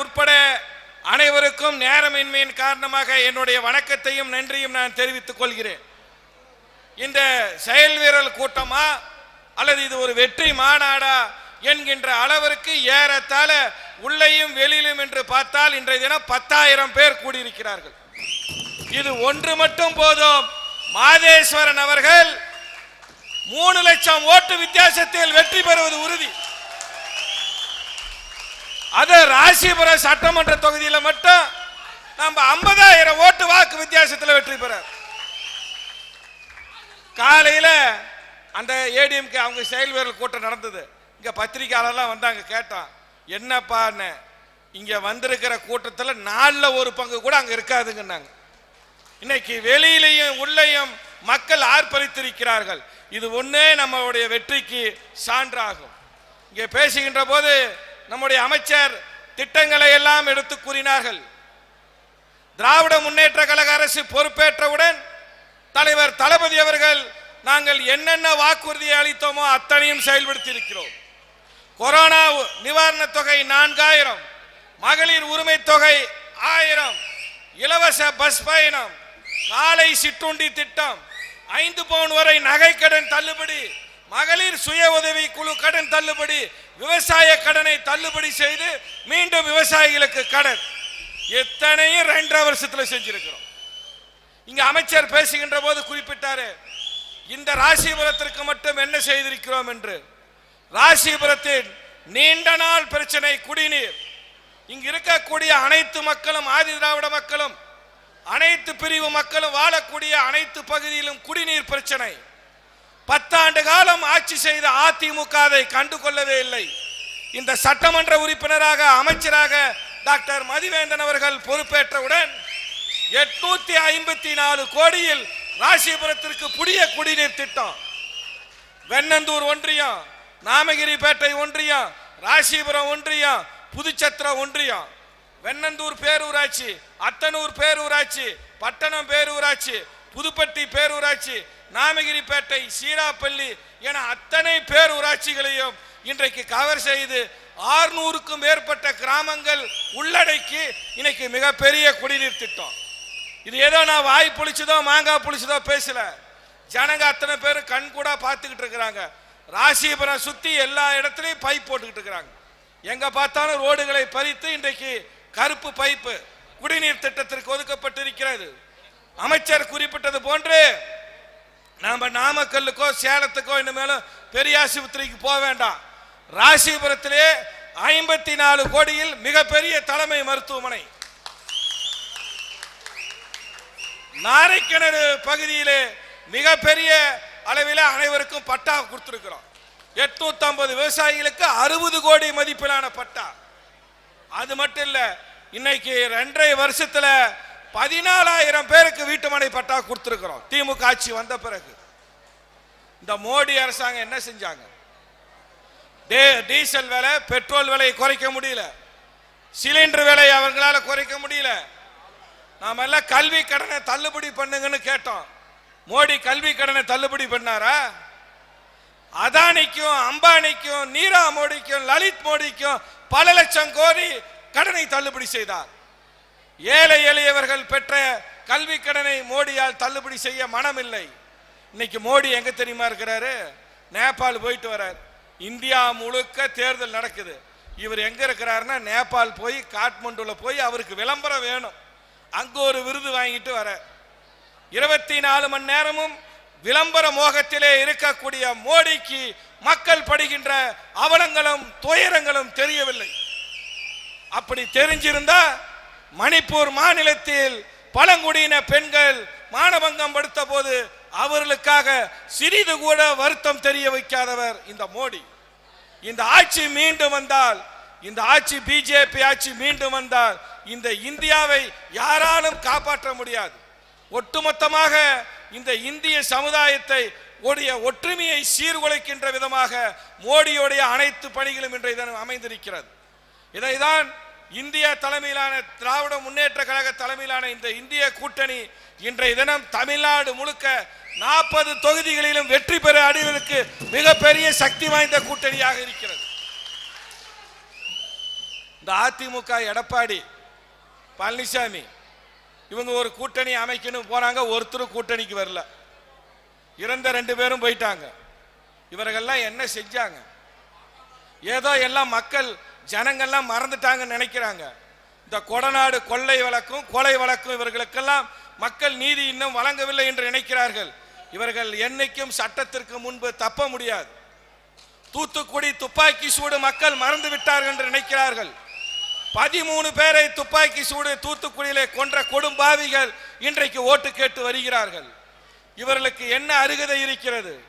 உட்பட அனைவருக்கும் நேரமின்மையின் காரணமாக என்னுடைய வணக்கத்தையும் நன்றியும் நான் தெரிவித்துக் கொள்கிறேன். இந்த செயல் வீரல் கூட்டமா அல்லது இது ஒரு வெற்றி மாநாடா என்கின்ற அளவிற்கு ஏறத்தாழ உள்ளேயும் வெளியிலும் என்று பார்த்தால் இன்றைய தினம் பத்தாயிரம் பேர் கூடியிருக்கிறார்கள். இது ஒன்று மட்டும் போதும். மாதேஸ்வரன் அவர்கள் மூணு லட்சம் ஓட்டு வித்தியாசத்தில் வெற்றி பெறுவது உறுதி. அது ராசிபுரம் சட்டமன்ற தொகுதியில் மட்டும் நம்ம ஐம்பதாயிரம் ஓட்டு வாக்கு வித்தியாசத்தில் வெற்றி பெற காலையில் அந்த ஏடிஎம்கே அவங்க செயல் வீரர்கள் கூட்டம் நடந்தது. இங்கே பத்திரிகையாளர்லாம் வந்தாங்க கேட்டான் என்னப்பான்னு இங்கே வந்திருக்கிற கூட்டத்தில் நாளில் ஒரு பங்கு கூட அங்கே இருக்காதுங்கன்னாங்க. இன்னைக்கு வெளியிலையும் உள்ளேயும் மக்கள் ஆர்ப்பரித்திருக்கிறார்கள். இது ஒன்றே நம்மளுடைய வெற்றிக்கு சான்றாகும். இங்கே பேசுகின்ற போது நம்முடைய அமைச்சர் திட்டங்களை எல்லாம் எடுத்து கூறினார்கள். திராவிட முன்னேற்ற கழக அரசு பொறுப்பேற்றவுடன் தலைவர் தளபதி அவர்கள் நாங்கள் என்னென்ன வாக்குறுதியை அளித்தோமோ அத்தனையும் செயல்படுத்தி இருக்கிறோம் கொரோனா நிவாரண தொகை நான்காயிரம் மகளிர் உரிமை தொகை ஆயிரம் இலவச பஸ் பயணம் காலை சிற்றுண்டி திட்டம் ஐந்து பவுன் வரை நகை கடன் தள்ளுபடி மகளிர் சுய உதவி குழு கடன் தள்ளுபடி விவசாய கடனை தள்ளுபடி செய்து மீண்டும் விவசாயிகளுக்கு கடன். எத்தனையும் ரெண்டரை வருஷத்துல செஞ்சிருக்கிறோம். இங்க அமைச்சர் பேசுகின்ற போது குறிப்பிட்டாரு இந்த ராசிபுரத்திற்கு மட்டும் என்ன செய்திருக்கிறோம் என்று. ராசிபுரத்தின் நீண்ட நாள் பிரச்சனை குடிநீர். இங்கு இருக்கக்கூடிய அனைத்து மக்களும் ஆதி திராவிட மக்களும் அனைத்து பிரிவு மக்களும் வாழக்கூடிய அனைத்து பகுதியிலும் குடிநீர் பிரச்சனை. பத்தாண்டு காலம் ஆட்சி செய்த அதிமுக அதை கண்டுகொள்ளவே இல்லை. இந்த சட்டமன்ற உறுப்பினராக அமைச்சராக டாக்டர் மதிவேந்தன் அவர்கள் பொறுப்பேற்றவுடன் எட்நூத்தி ஐம்பத்தி நாலு கோடியில் ராசிபுரத்திற்கு புதிய குடிநீர் திட்டம். வெண்ணந்தூர் ஒன்றியம் நாமகிரிப்பேட்டை ஒன்றியம் ராசிபுரம் ஒன்றியம் புதுச்சத்திரம் ஒன்றியம். வெண்ணந்தூர் பேரூராட்சி அத்தனூர் பேரூராட்சி பட்டணம் பேரூராட்சி புதுப்பட்டி பேரூராட்சி நாமகிரிப்பேட்டை சீராப்பள்ளி என அத்தனை பேரூராட்சிகளையும் இன்றைக்கு கவர் செய்து ஆறுநூறுக்கும் மேற்பட்ட கிராமங்கள் உள்ளடக்கி இன்னைக்கு மிகப்பெரிய குடிநீர் திட்டம். இது ஏதோ நான் வாய் புளிச்சதோ மாங்காய் புளிச்சதோ பேசல. ஜனங்க அத்தனை பேர் கண் கூட பார்த்துக்கிட்டு இருக்கிறாங்க. ராசிபுரம் சுற்றி எல்லா இடத்துலையும் பைப் போட்டுக்கிட்டு இருக்கிறாங்க. எங்கே பார்த்தாலும் ரோடுகளை பறித்து இன்றைக்கு கருப்பு பைப்பு குடிநீர் திட்டத்திற்கு ஒதுக்கப்பட்டிருக்கிறது. அமைச்சர் குறிப்பிட்டது போன்று நாம நாமக்கல்லுக்கோ சேலத்துக்கோ இனிமேலும் பெரிய ஆஸ்பத்திரிக்கு போக வேண்டாம். ராசிபுரத்திலே ஐம்பத்தி நாலு கோடியில் மிகப்பெரிய தலைமை மருத்துவமனை. நாரைக்கிணறு பகுதியிலே மிகப்பெரிய அளவில் அனைவருக்கும் பட்டா கொடுத்துருக்கிறோம். எட்நூத்தி ஐம்பது விவசாயிகளுக்கு அறுபது கோடி மதிப்பிலான பட்டா. அது மட்டும் இல்லை இன்னைக்கு ரெண்டரை வருஷத்துல பதினாலாயிரம் பேருக்கு வீட்டுமனை பட்டா கொடுத்துருக்குறோம். திமுக ஆட்சி வந்த பிறகு. இந்த மோடி அரசாங்கம் என்ன செஞ்சாங்க? டே- டீசல் விலை பெட்ரோல் விலையை குறைக்க முடியல. சிலிண்டர் விலை அவங்களால குறைக்க முடியல. நாம எல்லாம் கல்வி கடனை தள்ளுபடி பண்ணுங்கன்னு கேட்டோம். மோடி கல்வி கடனை தள்ளுபடி பண்ணாரா? அதானிக்கும் அம்பானிக்கும் நீரா மோடிக்கும் லலித் மோடிக்கும் பல லட்சம் கோடி கடனை தள்ளுபடி செய்தார். ஏழை எளியவர்கள் பெற்ற கல்வி கடனை மோடியால் தள்ளுபடி செய்ய மனமில்லை. இன்னைக்கு மோடி எங்க தெரியுமா இருக்கிறாரு? நேபாள் போயிட்டு வரார். இந்தியா முழுக்க தேர்தல் நடக்குது. இவர் எங்க இருக்கிறாருன்னா நேபாள் போய் காட்மண்டுல போய் அவருக்கு விளம்பரம் வேணும். அங்க ஒரு விருது வாங்கிட்டு வர இருபத்தி நாலு மணி நேரமும் விளம்பர மோகத்திலே இருக்கக்கூடிய மோடிக்கு மக்கள் படுகின்ற அவலங்களும் துயரங்களும் தெரியவில்லை. அப்படி தெரிஞ்சிருந்தா மணிப்பூர் மாநிலத்தில் பழங்குடியின பெண்கள் மானபங்கம் படுத்த போது அவர்களுக்காக சிறிது கூட வருத்தம் தெரிய வைக்காதவர் இந்த மோடி. இந்த ஆட்சி மீண்டும் வந்தால் இந்த ஆட்சி பிஜேபி ஆட்சி மீண்டும் வந்தால் இந்த இந்தியாவை யாராலும் காப்பாற்ற முடியாது. ஒட்டுமொத்தமாக இந்த இந்திய சமுதாயத்தை உடைய ஒற்றுமையை சீர்குலைக்கின்ற விதமாக மோடியுடைய அனைத்து பணிகளும் இன்றைய தினம் அமைந்திருக்கிறது. இதைதான் இந்திய தலைமையிலான திராவிட முன்னேற்ற கழக தலைமையிலான இந்த இந்திய கூட்டணி இன்றைய தினம் தமிழ்நாடு முழுக்க நாற்பது தொகுதிகளிலும் வெற்றி பெற அடைவதற்கு மிகப்பெரிய சக்தி வாய்ந்த கூட்டணியாக இருக்கிறது. இந்த அதிமுக எடப்பாடி பழனிசாமி இவங்க ஒரு கூட்டணி அமைக்கணும் போனாங்க ஒருத்தரும் கூட்டணிக்கு வரல. இறந்த ரெண்டு பேரும் போயிட்டாங்க. இவர்கள்லாம் என்ன செஞ்சாங்க? ஏதோ எல்லாம் மக்கள் ஜனங்கள்லாம் மறந்துட்டாங்கன்னு நினைக்கிறாங்க. இந்த கொடநாடு கொள்ளை வழக்கும் கொலை வழக்கும் இவர்களுக்கெல்லாம் மக்கள் நீதி இன்னும் வழங்கவில்லை என்று நினைக்கிறார்கள். இவர்கள் என்னைக்கும் சட்டத்திற்கு முன்பு தப்ப முடியாது. தூத்துக்குடி துப்பாக்கி சூடு மக்கள் மறந்து விட்டார்கள் என்று நினைக்கிறார்கள். பதிமூணு பேரை துப்பாக்கி சூடு தூத்துக்குடியிலே கொன்ற கொடும்பாவிகள் இன்றைக்கு ஓட்டு கேட்டு வருகிறார்கள். இவர்களுக்கு என்ன அருகதை இருக்கிறது?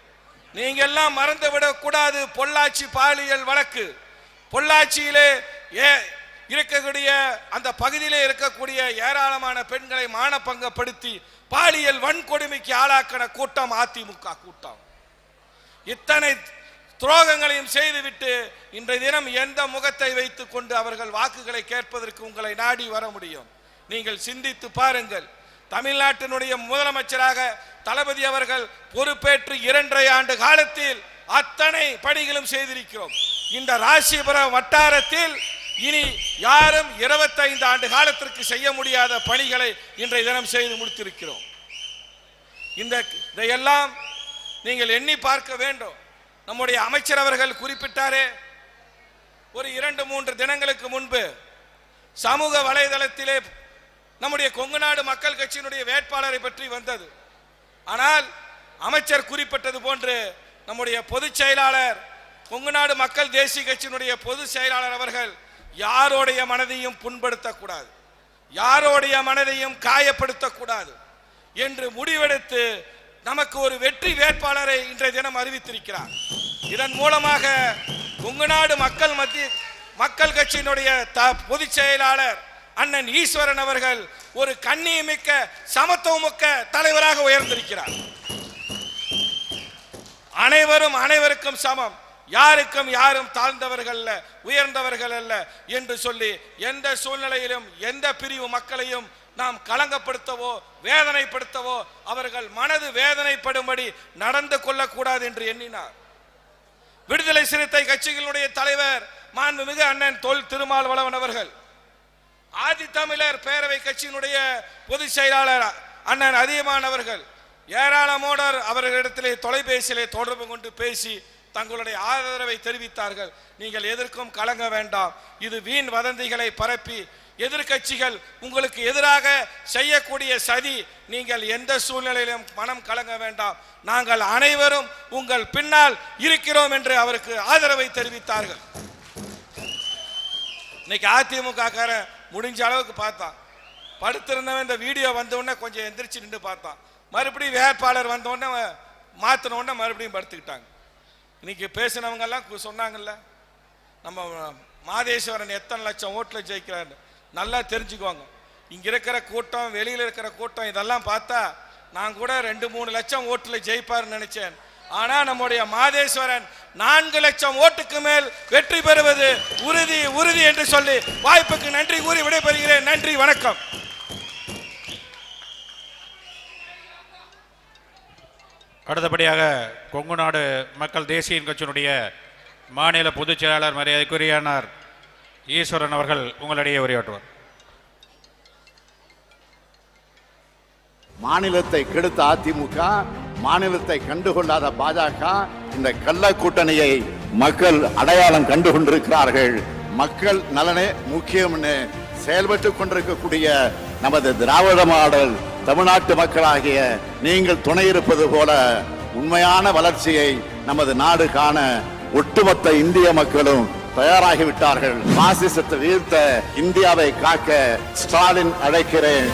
நீங்க எல்லாம் மறந்து விடக்கூடாது பொள்ளாச்சி பாலியல் வழக்கு. பொள்ளாச்சியிலே ஏ இருக்கக்கூடிய அந்த பகுதியிலே இருக்கக்கூடிய ஏராளமான பெண்களை மானப்பங்கப்படுத்தி பாலியல் வன்கொடுமைக்கு ஆளாக்கின கூட்டம் அதிமுக கூட்டம். இத்தனை துரோகங்களையும் செய்துவிட்டு இன்றைய தினம் எந்த முகத்தை வைத்துக் கொண்டு அவர்கள் வாக்குகளை கேட்பதற்கு உங்களை நாடி வர முடியும்? நீங்கள் சிந்தித்து பாருங்கள். தமிழ்நாட்டினுடைய முதலமைச்சராக தளபதி அவர்கள் பொறுப்பேற்று இரண்டரை ஆண்டு காலத்தில் அத்தனை பணிகளும் செய்திருக்கிறோம். இந்த ராசிபுரம் வட்டாரத்தில் இனி யாரும் 25 ஆண்டு காலத்திற்கு செய்ய முடியாத பணிகளை இன்றைய தினம் செய்து முடித்திருக்கிறோம். இந்த இதையெல்லாம் நீங்கள் எண்ணி பார்க்க வேண்டும். நம்முடைய அமைச்சர் அவர்கள் குறிப்பிட்டாரே ஒரு இரண்டு மூன்று தினங்களுக்கு முன்பு சமூக வலைதளத்திலே நம்முடைய கொங்குநாடு மக்கள் கட்சியினுடைய வேட்பாளரை பற்றி வந்தது. ஆனால் அமைச்சர் குறிப்பிட்டது போன்று நம்முடைய பொதுச் செயலாளர் கொங்குநாடு மக்கள் தேசிய கட்சியினுடைய பொதுச் செயலாளர் அவர்கள் யாரோடைய மனதையும் புண்படுத்தக்கூடாது. யாரோடைய மனதையும் காயப்படுத்தக்கூடாது என்று முடிவெடுத்து நமக்கு ஒரு வெற்றி வேட்பாளரை இன்றைய தினம் அறிவித்திருக்கிறார். இதன் மூலமாக கொங்குநாடு மக்கள் மத்திய மக்கள் கட்சியினுடைய த பொதுச் செயலாளர் அண்ணன் ஈஸ்வரன் அவர்கள் ஒரு கண்ணியமிக்க சமத்துவமிக்க தலைவராக உயர்ந்திருக்கிறார். அனைவரும் அனைவருக்கும் சமம். யாருக்கும் யாரும் தாழ்ந்தவர்கள் அல்ல உயர்ந்தவர்கள் அல்ல என்று சொல்லி எந்த சூழ்நிலையிலும் எந்த பிரிவு மக்களையும் நாம் கலங்கப்படுத்தவோ வேதனைப்படுத்தவோ அவர்கள் மனது வேதனைப்படும்படி நடந்து கொள்ளக்கூடாது என்று எண்ணினார். விடுதலை சிறுத்தை கட்சிகளுடைய தலைவர் மாண்புமிகு அண்ணன் தொல் திருமாவளவன் அவர்கள் ஆதித்தமிழர் பேரவை கட்சியினுடைய பொதுச் செயலாளர் அண்ணன் அதியமான் அவர்கள் ஏராளமோடர் அவர்களிடத்திலே தொலைபேசியிலே தொடர்பு கொண்டு பேசி தங்களுடைய ஆதரவை தெரிவித்தார்கள். நீங்கள் எதற்கும் கலங்க வேண்டாம். இது வீண் வதந்திகளை பரப்பி எதிர்க்கட்சிகள் உங்களுக்கு எதிராக செய்யக்கூடிய சதி. நீங்கள் எந்த சூழ்நிலையிலும் மனம் கலங்க வேண்டாம். நாங்கள் அனைவரும் உங்கள் பின்னால் இருக்கிறோம் என்று அவருக்கு ஆதரவை தெரிவித்தார்கள். இன்னைக்கு அதிமுக காரன் முடிஞ்ச அளவுக்கு பார்த்தான். படுத்திருந்தவன் இந்த வீடியோ வந்தவுடனே கொஞ்சம் எந்திரிச்சு நின்று பார்த்தான். மறுபடியும் வேட்பாளர் வந்தவுடனே உடனே மாத்தின உடனே மறுபடியும் படுத்துக்கிட்டாங்க. இன்னைக்கு பேசினவங்க எல்லாம் சொன்னாங்கல்ல நம்ம மாதேஸ்வரன் எத்தனை லட்சம் ஓட்டில் ஜெயிக்கிறாரு நல்லா தெரிஞ்சுக்குவாங்க. இங்கே இருக்கிற கூட்டம் வெளியில் இருக்கிற கூட்டம் இதெல்லாம் பார்த்தா நான் கூட ரெண்டு மூணு லட்சம் ஓட்டில் ஜெயிப்பார்னு நினைச்சேன். ஆனால் நம்முடைய மாதேஸ்வரன் நான்கு லட்சம் ஓட்டுக்கு மேல் வெற்றி பெறுவது உறுதி உறுதி என்று சொல்லி வாய்ப்புக்கு நன்றி கூறி விடைபெறுகிறேன். நன்றி வணக்கம். அடுத்தபடியாக கொங்குநாடு மக்கள் தேசிய கட்சியினுடைய மாநில பொதுச் செயலாளர் மரியாதைக்குரியானார் ஈஸ்வரன் அவர்கள் உங்களிடையே உரையாற்றுவார். மாநிலத்தை கெடுத்த அதிமுக மாநிலத்தை கண்டுகொள்ளாத பாஜக இந்த கள்ள கூட்டணியை மக்கள் அடையாளம் கண்டு கொண்டிருக்கிறார்கள் மக்கள் நலனே முக்கியம்னு செயல்பட்டு கொண்டிருக்கக்கூடிய நமது திராவிட மாடல் தமிழ்நாட்டு மக்களாகிய நீங்கள் துணை இருப்பது போல உண்மையான வளர்ச்சியை நமது நாடு காண ஒட்டுமொத்த இந்திய மக்களும் தயாராகிவிட்டார்கள். பாசிசத்தை வீழ்த்த இந்தியாவை காக்க ஸ்டாலின் அழைக்கிறேன்.